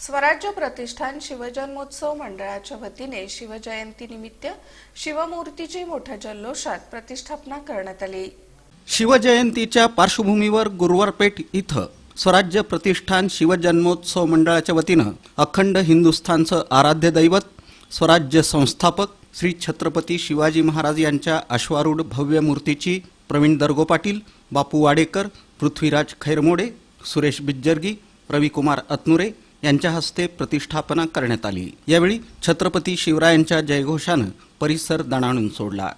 स्वराज्य प्रतिष्ठान शिवजन्मोत्सव मंडळाच्या वतीने शिवजयंतीनिमित्त शिवमूर्तीची मोठ्या जल्लोषात प्रतिष्ठापना करण्यात आली. शिवजयंतीच्या पार्श्वभूमीवर गुरुवारपेठ इथं स्वराज्य प्रतिष्ठान शिवजन्मोत्सव मंडळाच्या वतीनं अखंड हिंदुस्थानचं आराध्य दैवत स्वराज्य संस्थापक श्री छत्रपती शिवाजी महाराज यांच्या अश्वारूढ भव्य मूर्तीची प्रवीण दर्गो पाटील बापू वाडेकर पृथ्वीराज खैरमोडे सुरेश बिज्जर्गी रविकुमार अतनुरे यांच्या हस्ते प्रतिष्ठापना करण्यात आली. यावेळी छत्रपती शिवरायांच्या जयघोषानं परिसर दणाणून सोडला.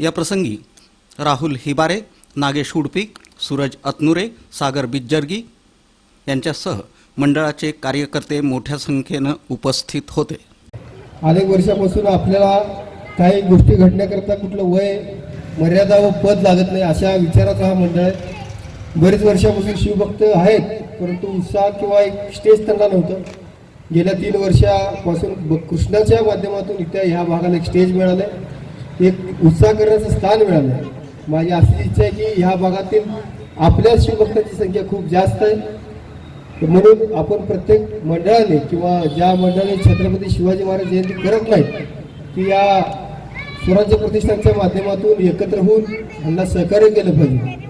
या प्रसंगी राहुल हिबारे नागेश उडपीक सूरज अतनुरे सागर बिज्जर्गी यांच्यासह मंडळाचे कार्यकर्ते मोठ्या संख्येनं उपस्थित होते. अनेक वर्षापासून आपल्याला काही गोष्टी घडण्याकरता कुठलं वय मर्यादा व पद लागत नाही अशा विचाराचा हा मंडळ आहे. बरेच वर्षापासून शिवभक्त आहेत परंतु उत्साह किंवा एक स्टेज त्यांना नव्हतं. गेल्या तीन वर्षापासून कृष्णाच्या माध्यमातून इथे ह्या भागाला एक स्टेज मिळालं आहे एक उत्साह करण्याचं स्थान मिळालं. माझी अशी इच्छा आहे की ह्या भागातील आपल्या शिवभक्तांची संख्या खूप जास्त आहे. म्हणून आपण प्रत्येक मंडळाने किंवा ज्या मंडळाने छत्रपती शिवाजी महाराज जयंती करत नाहीत की या स्वराज्य प्रतिष्ठानच्या माध्यमातून एकत्र होऊन यांना सहकार्य केलं पाहिजे.